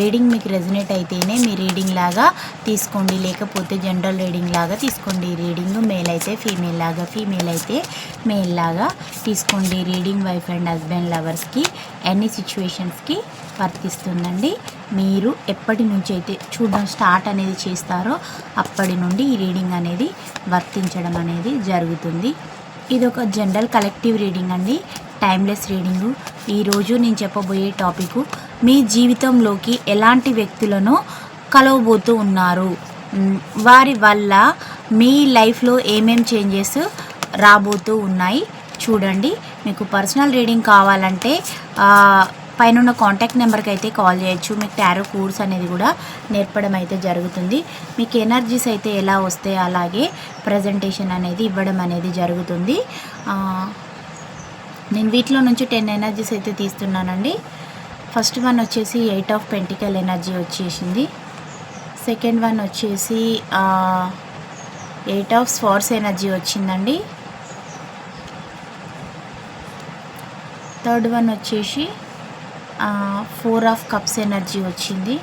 reading మీకు resonate అయితేనే మీ రీడింగ్ లాగా తీసుకోండి. లేకపోతే జనరల్ రీడింగ్ లాగా తీసుకోండి. రీడింగ్ మేల్ అయితే ఫీమేల్ లాగా ఫీమేల్ అయితే మేల్ లాగా తీసుకోండి. రీడింగ్ వైఫ్ అండ్ హస్బెండ్ లవర్స్కి ఎన్ని సిచ్యువేషన్స్కి వర్తిస్తుందండి? మీరు ఎప్పటి నుంచి అయితే చూడడం స్టార్ట్ అనేది చేస్తారో అప్పటి నుండి ఈ రీడింగ్ అనేది వర్తించడం అనేది జరుగుతుంది. ఇది ఒక జనరల్ కలెక్టివ్ రీడింగ్ అండి. Timeless reading. ఈరోజు నేను చెప్పబోయే టాపిక్ మీ జీవితంలోకి ఎలాంటి వ్యక్తులను కలవబోతూ ఉన్నారు? వారి వల్ల మీ లైఫ్లో ఏమేం చేంజెస్ రాబోతూ ఉన్నాయి? చూడండి. మీకు పర్సనల్ రీడింగ్ కావాలంటే పైన ఉన్న కాంటాక్ట్ నెంబర్కి అయితే కాల్ చేయొచ్చు. మీకు టారో కోర్స్ అనేది కూడా నేర్పడం అయితే జరుగుతుంది. మీకు ఎనర్జీస్ అయితే ఎలా వస్తే అలాగే ప్రజెంటేషన్ అనేది ఇవ్వడం అనేది జరుగుతుంది. నేను వీటిలో నుంచి టెన్ ఎనర్జీస్ అయితే తీస్తున్నానండి. ఫస్ట్ వన్ వచ్చేసి ఎయిట్ ఆఫ్ పెంటికల్ ఎనర్జీ వచ్చేసింది. సెకండ్ వన్ వచ్చేసి ఎయిట్ ఆఫ్ స్వార్స్ ఎనర్జీ వచ్చిందండి. థర్డ్ వన్ వచ్చేసి ఫోర్ ఆఫ్ కప్స్ ఎనర్జీ వచ్చింది.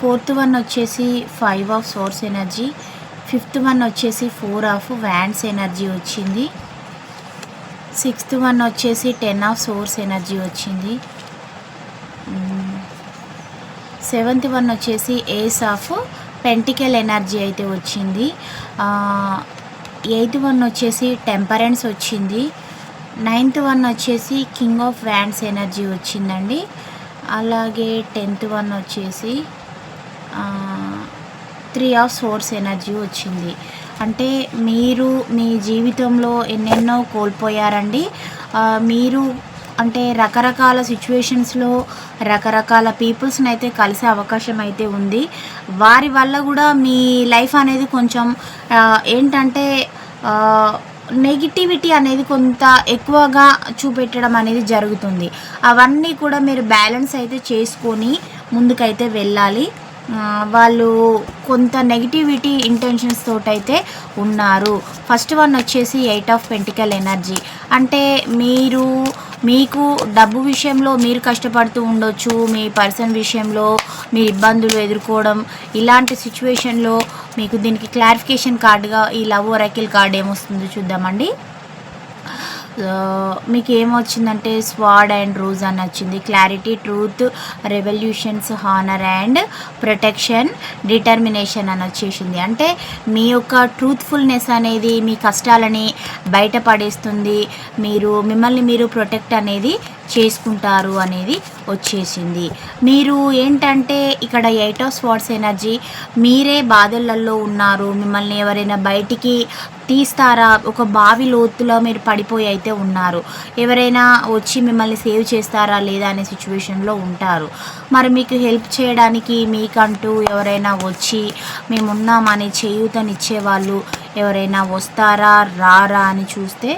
ఫోర్త్ వన్ వచ్చేసి five of swords energy. Fifth one వచ్చేసి ఫోర్ ఆఫ్ వ్యాండ్స్ ఎనర్జీ వచ్చింది. సిక్స్త్ వన్ వచ్చేసి టెన్ ఆఫ్ సోర్స్ ఎనర్జీ వచ్చింది. సెవెంత్ వన్ వచ్చేసి ఏస్ ఆఫ్ పెంటికల్ ఎనర్జీ అయితే వచ్చింది. ఎయిత్ వన్ వచ్చేసి టెంపరెన్స్ వచ్చింది. నైన్త్ వన్ వచ్చేసి కింగ్ ఆఫ్ వ్యాండ్స్ ఎనర్జీ వచ్చిందండి. అలాగే టెన్త్ వన్ వచ్చేసి త్రీ ఆఫ్ సోర్స్ ఎనర్జీ వచ్చింది. అంటే మీరు మీ జీవితంలో ఎన్నెన్నో కోల్పోయారండి. మీరు అంటే రకరకాల సిచ్యువేషన్స్లో రకరకాల పీపుల్స్ని అయితే కలిసే అవకాశం అయితే ఉంది. వారి వల్ల కూడా మీ లైఫ్ అనేది కొంచెం ఏంటంటే నెగిటివిటీ అనేది కొంత ఎక్కువగా చూపెట్టడం అనేది జరుగుతుంది. అవన్నీ కూడా మీరు బ్యాలెన్స్ అయితే చేసుకొని ముందుకైతే వెళ్ళాలి. వాళ్ళు కొంత నెగిటివిటీ ఇంటెన్షన్స్ తోటైతే ఉన్నారు. ఫస్ట్ వన్ వచ్చేసి ఎయిట్ ఆఫ్ పెంటికల్ ఎనర్జీ అంటే మీరు మీకు డబ్బు విషయంలో మీరు కష్టపడుతూ ఉండొచ్చు మీ పర్సన్ విషయంలో మీరు ఇబ్బందులు ఎదుర్కోవడం ఇలాంటి సిచ్యువేషన్లో మీకు దీనికి క్లారిఫికేషన్ కార్డుగా ఈ లవ్ ఒరాకిల్ కార్డ్ ఏమొస్తుందో చూద్దామండి. మీకు ఏమొచ్చిందంటే స్వాడ్ అండ్ రోజ్ అని వచ్చింది clarity truth revolutions honour and protection determination అని వచ్చేసింది. అంటే మీ యొక్క ట్రూత్ఫుల్నెస్ అనేది మీ కష్టాలని బయటపడేస్తుంది. మీరు మిమ్మల్ని మీరు ప్రొటెక్ట్ అనేది చేసుకుంటారు అనేది వచ్చేసింది. మీరు ఏంటంటే ఇక్కడ ఎయిట్ ఆఫ్ స్వాట్స్ ఎనర్జీ మీరే బాధలలో ఉన్నారు. మిమ్మల్ని ఎవరైనా బయటికి తీస్తారా? ఒక బావి లోతులో మీరు పడిపోయి అయితే ఉన్నారు. ఎవరైనా వచ్చి మిమ్మల్ని సేవ్ చేస్తారా లేదా అనే సిచ్యువేషన్లో ఉంటారు. మరి మీకు హెల్ప్ చేయడానికి మీకంటూ ఎవరైనా వచ్చి మేమున్నామని చేయూతనిచ్చే వాళ్ళు ఎవరైనా వస్తారా రారా అని చూస్తే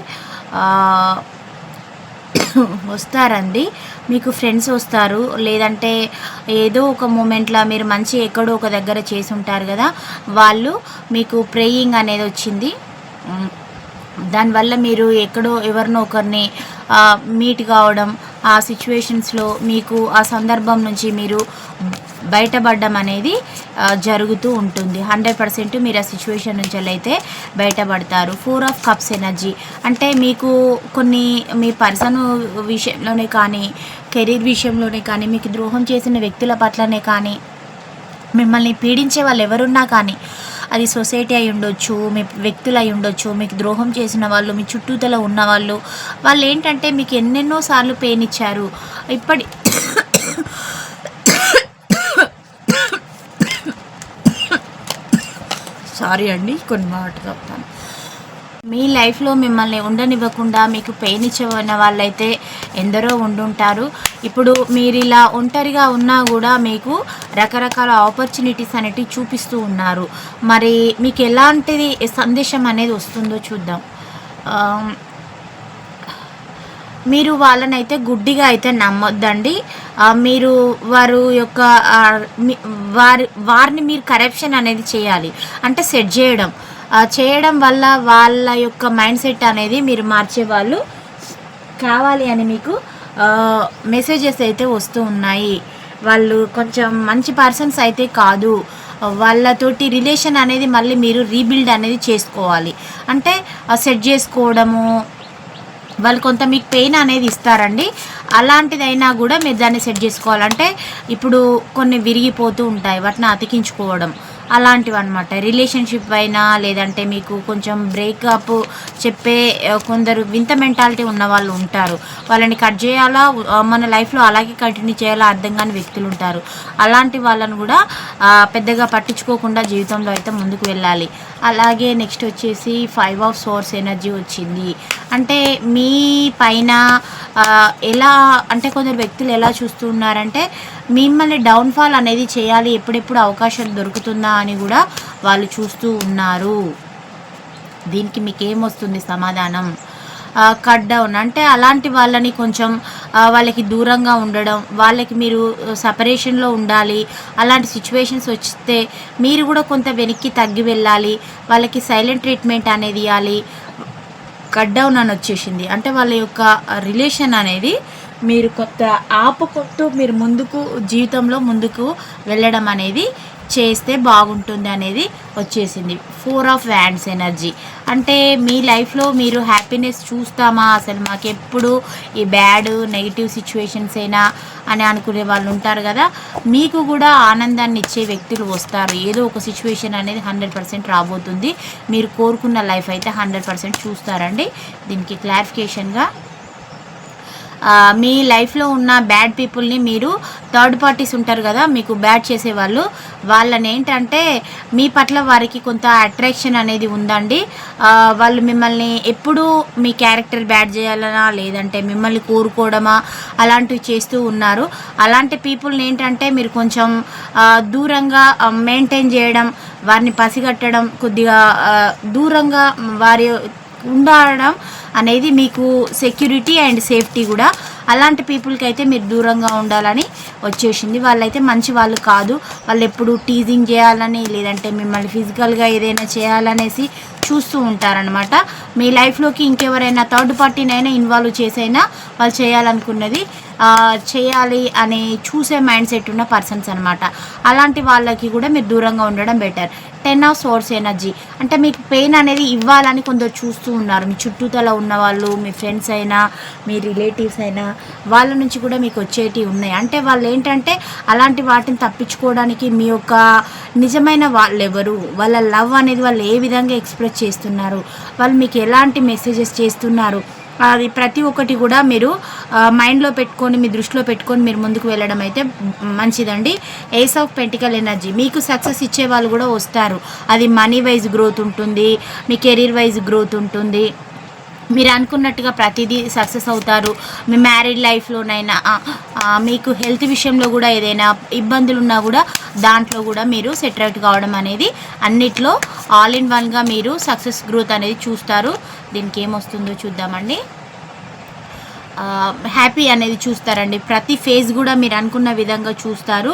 వస్తారండి. మీకు ఫ్రెండ్స్ వస్తారు. లేదంటే ఏదో ఒక మూమెంట్లో మీరు మంచి ఎక్కడో ఒక దగ్గర చేసి ఉంటారు కదా వాళ్ళు మీకు ప్రేయింగ్ అనేది వచ్చింది. దానివల్ల మీరు ఎక్కడో ఎవరినో ఒకరిని మీట్ కావడం ఆ సిచ్యువేషన్స్లో మీకు ఆ సందర్భం నుంచి మీరు బయటపడడం అనేది జరుగుతూ ఉంటుంది. హండ్రెడ్ పర్సెంట్ మీరు ఆ సిచ్యువేషన్ నుంచి అయితే బయటపడతారు. ఫోర్ ఆఫ్ కప్స్ ఎనర్జీ అంటే మీకు కొన్ని మీ పర్సన్ విషయంలోనే కానీ కెరీర్ విషయంలోనే కానీ మీకు ద్రోహం చేసిన వ్యక్తుల పట్లనే కానీ మిమ్మల్ని పీడించే వాళ్ళు ఎవరున్నా కానీ అది సొసైటీ అయి ఉండొచ్చు మీ వ్యక్తులు అయి ఉండొచ్చు మీకు ద్రోహం చేసిన వాళ్ళు మీ చుట్టూతల ఉన్నవాళ్ళు వాళ్ళు. ఏంటంటే మీకు ఎన్నెన్నో సార్లు పెయిన్ ఇచ్చారు. ఇప్పటి సారీ అండి కొన్ని మాట చెప్తాను. మీ లైఫ్లో మిమ్మల్ని ఉండనివ్వకుండా మీకు పెయిన్ ఇచ్చిన వాళ్ళైతే ఎందరో ఉండుంటారు. ఇప్పుడు మీరు ఇలా ఒంటరిగా ఉన్నా కూడా మీకు రకరకాల ఆపర్చునిటీస్ అనేటివి చూపిస్తూ ఉన్నారు. మరి మీకు ఎలాంటిది సందేశం అనేది వస్తుందో చూద్దాం. మీరు వాళ్ళని అయితే గుడ్డిగా అయితే నమ్మొద్దండి. మీరు వారు యొక్క మీ- వారి వారిని మీరు కరప్షన్ అనేది చేయాలి. అంటే సెట్ చేయడం. చేయడం వల్ల వాళ్ళ యొక్క మైండ్ సెట్ అనేది మీరు మార్చే వాళ్ళు కావాలి అని మీకు మెసేజెస్ అయితే వస్తూ ఉన్నాయి. వాళ్ళు కొంచెం మంచి పర్సన్స్ అయితే కాదు. వాళ్ళతోటి రిలేషన్ అనేది మళ్ళీ మీరు రీబిల్డ్ అనేది చేసుకోవాలి. అంటే సెట్ చేసుకోవడము వాళ్ళు కొంత మీకు పెయిన్ అనేది ఇస్తారండి. అలాంటిదైనా కూడా మీరు దాన్ని సెట్ చేసుకోవాలంటే ఇప్పుడు కొన్ని విరిగిపోతూ ఉంటాయి. వాటిని అతికించుకోవడం. అలాంటివి అనమాట రిలేషన్షిప్ అయినా లేదంటే మీకు కొంచెం బ్రేకప్ చెప్పే కొందరు వింత మెంటాలిటీ ఉన్న వాళ్ళు ఉంటారు. వాళ్ళని కట్ చేయాలా? మన లైఫ్లో అలాగే కంటిన్యూ చేయాలా? అర్థం కాని వ్యక్తులు ఉంటారు. అలాంటి వాళ్ళని కూడా పెద్దగా పట్టించుకోకుండా జీవితంలో అయితే ముందుకు వెళ్ళాలి. అలాగే నెక్స్ట్ వచ్చేసి ఫైవ్ ఆఫ్ సోర్స్ ఎనర్జీ వచ్చింది. అంటే మీ పైన ఎలా అంటే కొందరు వ్యక్తులు ఎలా చూస్తున్నారంటే మిమ్మల్ని డౌన్ఫాల్ అనేది చేయాలి ఎప్పుడెప్పుడు అవకాశం దొరుకుతుందా అని కూడా వాళ్ళు చూస్తూ ఉన్నారు. దీనికి మీకు ఏమొస్తుంది సమాధానం కట్ డౌన్ అంటే అలాంటి వాళ్ళని కొంచెం వాళ్ళకి దూరంగా ఉండడం వాళ్ళకి మీరు సపరేషన్లో ఉండాలి అలాంటి సిచ్యువేషన్స్ వస్తే మీరు కూడా కొంత వెనక్కి తగ్గి వెళ్ళాలి వాళ్ళకి సైలెంట్ ట్రీట్మెంట్ అనేది ఇవ్వాలి. కట్ డౌన్ అని వచ్చేసింది. అంటే వాళ్ళ యొక్క రిలేషన్ అనేది మీరు కొత్త ఆపుకుంటూ మీరు ముందుకు జీవితంలో ముందుకు వెళ్ళడం అనేది చేస్తే బాగుంటుంది అనేది వచ్చేసింది. ఫోర్ ఆఫ్ వ్యాండ్స్ ఎనర్జీ అంటే మీ లైఫ్లో మీరు హ్యాపీనెస్ చూస్తామా? అసలు మాకు ఎప్పుడు ఈ బ్యాడ్ నెగిటివ్ సిచ్యువేషన్స్ అయినా అని అనుకునే వాళ్ళు ఉంటారు కదా మీకు కూడా ఆనందాన్ని ఇచ్చే వ్యక్తులు వస్తారు. ఏదో ఒక సిచ్యువేషన్ అనేది హండ్రెడ్ పర్సెంట్ రాబోతుంది. మీరు కోరుకున్న లైఫ్ అయితే హండ్రెడ్ పర్సెంట్ చూస్తారండి. దీనికి క్లారిఫికేషన్గా మీ లైఫ్లో ఉన్న బ్యాడ్ పీపుల్ని మీరు థర్డ్ పార్టీస్ ఉంటారు కదా మీకు బ్యాడ్ చేసేవాళ్ళు. వాళ్ళని ఏంటంటే మీ పట్ల వారికి కొంత అట్రాక్షన్ అనేది ఉందండి. వాళ్ళు మిమ్మల్ని ఎప్పుడూ మీ క్యారెక్టర్ బ్యాడ్ చేయాలనా లేదంటే మిమ్మల్ని కోరుకోవడమా అలాంటివి చేస్తూ ఉన్నారు. అలాంటి పీపుల్ని ఏంటంటే మీరు కొంచెం దూరంగా మెయింటైన్ చేయడం వారిని పసిగట్టడం కొద్దిగా దూరంగా వారి ఉండడం అనేది మీకు సెక్యూరిటీ అండ్ సేఫ్టీ కూడా అలాంటి పీపుల్కి అయితే మీరు దూరంగా ఉండాలని వచ్చేసింది. వాళ్ళైతే మంచి వాళ్ళు కాదు. వాళ్ళు ఎప్పుడు టీజింగ్ చేయాలని లేదంటే మిమ్మల్ని ఫిజికల్గా ఏదైనా చేయాలనేసి చూస్తూ ఉంటారనమాట మీ లైఫ్లోకి ఇంకెవరైనా థర్డ్ పార్టీనైనా ఇన్వాల్వ్ చేసైనా వాళ్ళు చేయాలనుకున్నది చేయాలి అని చూసే మైండ్ సెట్ ఉన్న పర్సన్స్ అనమాట అలాంటి వాళ్ళకి కూడా మీరు దూరంగా ఉండడం better ten of swords energy అంటే మీకు పెయిన్ అనేది ఇవ్వాలని కొందరు చూస్తూ ఉన్నారు. మీ చుట్టూతల ఉన్న వాళ్ళు మీ ఫ్రెండ్స్ అయినా మీ రిలేటివ్స్ అయినా వాళ్ళ నుంచి కూడా మీకు వచ్చేటివి ఉన్నాయి. అంటే వాళ్ళు ఏంటంటే అలాంటి వాటిని తప్పించుకోవడానికి మీ యొక్క నిజమైన వాళ్ళు ఎవరు? వాళ్ళ లవ్ అనేది వాళ్ళు ఏ విధంగా ఎక్స్ప్రెస్ చేస్తున్నారు? వాళ్ళు మీకు ఎలాంటి మెసేజెస్ చేస్తున్నారు? అది ప్రతి ఒక్కటి కూడా మీరు మైండ్లో పెట్టుకొని మీ దృష్టిలో పెట్టుకొని మీరు ముందుకు వెళ్ళడం అయితే మంచిదండి. ఏస్ ఆఫ్ పెంటికల్ ఎనర్జీ మీకు సక్సెస్ ఇచ్చే వాళ్ళు కూడా వస్తారు. అది మనీ వైజ్ గ్రోత్ ఉంటుంది మీ కెరీర్ వైజ్ గ్రోత్ ఉంటుంది. మీరు అనుకున్నట్టుగా ప్రతిదీ సక్సెస్ అవుతారు. మీ మ్యారీడ్ లైఫ్లోనైనా మీకు హెల్త్ విషయంలో కూడా ఏదైనా ఇబ్బందులు ఉన్నా కూడా దాంట్లో కూడా మీరు సెట్ అవుట్ కావడం అనేది అన్నిట్లో ఆల్ ఇన్ వన్గా మీరు సక్సెస్ గ్రోత్ అనేది చూస్తారు. దీనికి ఏమొస్తుందో చూద్దామండి. హ్యాపీ అనేది చూస్తారండి. ప్రతి ఫేజ్ కూడా మీరు అనుకున్న విధంగా చూస్తారు.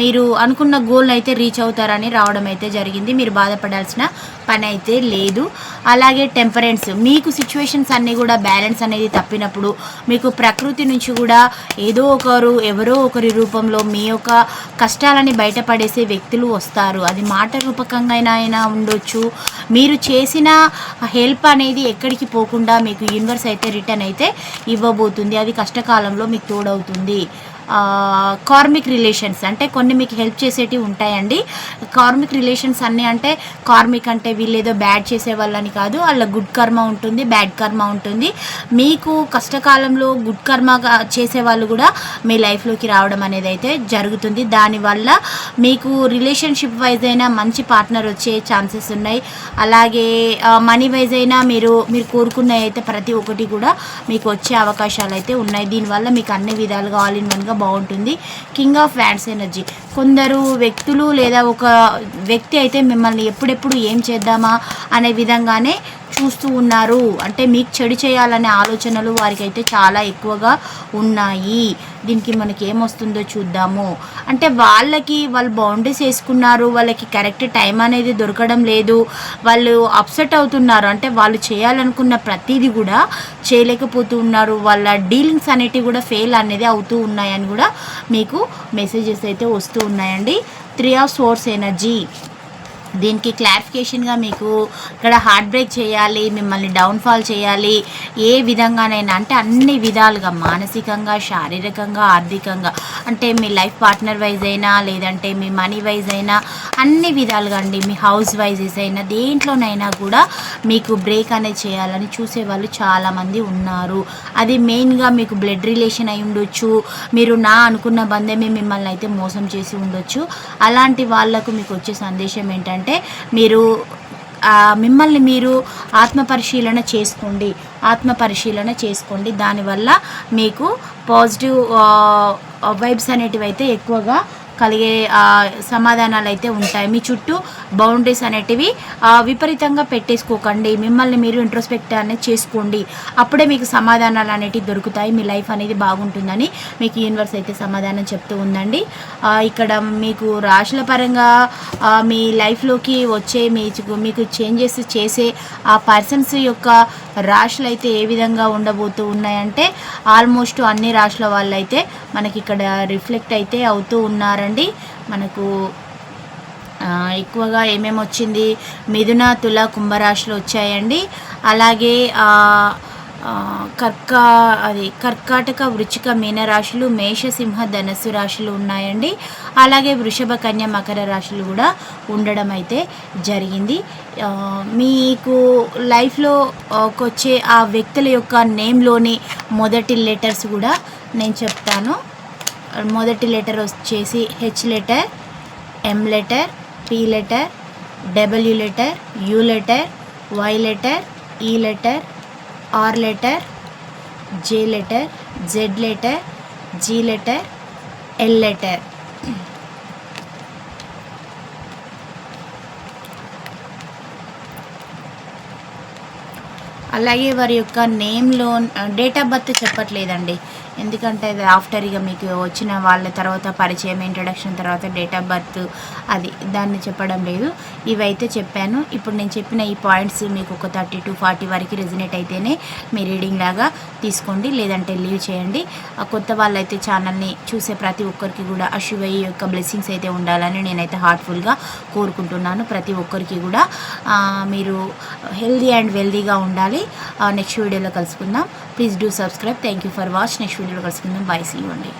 మీరు అనుకున్న గోల్ అయితే రీచ్ అవుతారని రావడం అయితే జరిగింది. మీరు బాధపడాల్సిన పని అయితే లేదు. అలాగే టెంపరెన్స్ మీకు సిచ్యువేషన్స్ అన్నీ కూడా బ్యాలెన్స్ అనేది తప్పినప్పుడు మీకు ప్రకృతి నుంచి కూడా ఏదో ఒకరు ఎవరో ఒకరి రూపంలో మీ యొక్క కష్టాలని బయటపడేసే వ్యక్తులు వస్తారు. అది మాట రూపకంగా అయినా ఉండొచ్చు. మీరు చేసిన హెల్ప్ అనేది ఎక్కడికి పోకుండా మీకు యూనివర్స్ అయితే రిటర్న్ అయితే ఇవ్వబోతుంది. అది కష్టకాలంలో మీకు తోడవుతుంది. కార్మిక్ రిలేషన్స్ అంటే కొన్ని మీకు హెల్ప్ చేసేటివి ఉంటాయండి. కార్మిక్ రిలేషన్స్ అన్నీ అంటే కార్మిక్ అంటే వీళ్ళేదో బ్యాడ్ చేసే వాళ్ళని కాదు వాళ్ళ గుడ్ కర్మ ఉంటుంది బ్యాడ్ కర్మ ఉంటుంది. మీకు కష్టకాలంలో గుడ్ కర్మగా చేసే వాళ్ళు కూడా మీ లైఫ్లోకి రావడం అనేది అయితే జరుగుతుంది. దానివల్ల మీకు రిలేషన్షిప్ వైజ్ అయినా మంచి పార్ట్నర్ వచ్చే ఛాన్సెస్ ఉన్నాయి. అలాగే మనీ వైజ్ అయినా మీరు మీరు కోరుకున్న అయితే ప్రతి ఒక్కటి కూడా మీకు వచ్చే అవకాశాలు అయితే ఉన్నాయి. దీనివల్ల మీకు అన్ని విధాలుగా ఆల్ ఇన్ వన్గా బాగుంటుంది. కింగ్ ఆఫ్ ఫ్యాన్స్ ఎనర్జీ కొందరు వ్యక్తులు లేదా ఒక వ్యక్తి అయితే మిమ్మల్ని ఎప్పుడెప్పుడు ఏం చేద్దామా అనే విధంగానే చూస్తూ ఉన్నారు. అంటే మీకు చెడు చేయాలనే ఆలోచనలు వారికి అయితే చాలా ఎక్కువగా ఉన్నాయి. దీనికి మనకి ఏమొస్తుందో చూద్దాము. అంటే వాళ్ళకి వాళ్ళు బౌండరీస్ వేసుకున్నారు వాళ్ళకి కరెక్ట్ టైం అనేది దొరకడం లేదు వాళ్ళు అప్సెట్ అవుతున్నారు. అంటే వాళ్ళు చేయాలనుకున్న ప్రతిదీ కూడా చేయలేకపోతూ ఉన్నారు. వాళ్ళ డీలింగ్స్ అనేటివి కూడా ఫెయిల్ అనేది అవుతూ ఉన్నాయని కూడా మీకు మెసేజెస్ అయితే వస్తూ ఉన్నాయండి. త్రీ ఆఫ్ సోర్స్ ఎనర్జీ దీనికి క్లారిఫికేషన్గా మీకు ఇక్కడ హార్ట్ బ్రేక్ చేయాలి మిమ్మల్ని డౌన్ఫాల్ చేయాలి ఏ విధంగానైనా అంటే అన్ని విధాలుగా మానసికంగా శారీరకంగా ఆర్థికంగా అంటే మీ లైఫ్ పార్ట్నర్ వైజ్ అయినా లేదంటే మీ మనీ వైజ్ అయినా అన్ని విధాలుగా అండి. మీ హౌస్ వైజెస్ అయినా దేంట్లోనైనా కూడా మీకు బ్రేక్ అనేది చేయాలని చూసే వాళ్ళు చాలామంది ఉన్నారు. అది మెయిన్గా మీకు బ్లడ్ రిలేషన్ అయి ఉండొచ్చు. మీరు నా అనుకున్న బంధమే మిమ్మల్ని అయితే మోసం చేసి ఉండొచ్చు. అలాంటి వాళ్ళకు మీకు వచ్చే సందేశం ఏంటంటే ఏంటంటే మీరు మిమ్మల్ని మీరు ఆత్మ పరిశీలన చేసుకోండి. ఆత్మ పరిశీలన చేసుకోండి. దానివల్ల మీకు పాజిటివ్ వైబ్స్ అనేటివి అయితే ఎక్కువగా కలిగే సమాధానాలు అయితే ఉంటాయి. మీ చుట్టూ బౌండరీస్ అనేటివి విపరీతంగా పెట్టేసుకోకండి. మిమ్మల్ని మీరు ఇంట్రోస్పెక్ట్ అనేది చేసుకోండి. అప్పుడే మీకు సమాధానాలు అనేటివి దొరుకుతాయి. మీ లైఫ్ అనేది బాగుంటుందని మీకు యూనివర్స్ అయితే సమాధానం చెప్తూ ఉందండి. ఇక్కడ మీకు రాశుల పరంగా మీ లైఫ్లోకి వచ్చే మీ మీకు చేంజెస్ చేసే ఆ పర్సన్స్ యొక్క రాశులు అయితే ఏ విధంగా ఉండబోతూ ఉన్నాయంటే ఆల్మోస్ట్ అన్ని రాశుల వాళ్ళు అయితే మనకి ఇక్కడ రిఫ్లెక్ట్ అయితే అవుతూ ఉన్నారండి. మనకు ఎక్కువగా ఏమేమి వచ్చింది? మిథున తుల కుంభరాశులు వచ్చాయండి. అలాగే కర్క అది కర్కాటక వృచ్చిక మీనరాశులు మేషసింహ ధనస్సు రాశులు ఉన్నాయండి. అలాగే వృషభ కన్య మకర రాశులు కూడా ఉండడం అయితే జరిగింది. మీకు లైఫ్లో వచ్చే ఆ వ్యక్తుల యొక్క నేమ్లోని మొదటి లెటర్స్ కూడా నేను చెప్తాను. మొదటి లెటర్ వచ్చేసి H letter M letter P letter W letter U letter Y letter E letter R letter J letter Z letter G letter L letter. అలాగే వారి యొక్క నేమ్లో డేట్ ఆఫ్ బర్త్ చెప్పట్లేదండి. ఎందుకంటే అది ఆఫ్టర్ ఇక మీకు వచ్చిన వాళ్ళ తర్వాత పరిచయం ఇంట్రడక్షన్ తర్వాత డేట్ ఆఫ్ బర్త్ అది దాన్ని చెప్పడం లేదు. ఇవైతే చెప్పాను. ఇప్పుడు నేను చెప్పిన ఈ పాయింట్స్ మీకు ఒక థర్టీ టు ఫార్టీ వరకు రెజినేట్ అయితేనే మీ రీడింగ్ లాగా తీసుకోండి లేదంటే లీవ్ చేయండి. కొత్త వాళ్ళైతే ఛానల్ని చూసే ప్రతి ఒక్కరికి కూడా ఆ శివయ్య యొక్క బ్లెస్సింగ్స్ అయితే ఉండాలని నేనైతే హార్ట్ఫుల్గా కోరుకుంటున్నాను. ప్రతి ఒక్కరికి కూడా మీరు హెల్దీ అండ్ వెల్దీగా ఉండాలి. నెక్స్ట్ వీడియోలో కలుసుకుందాం. Please do subscribe thank you for watch next వీడియోలో కలుసుకుందాం. బాయ్ సీ అండి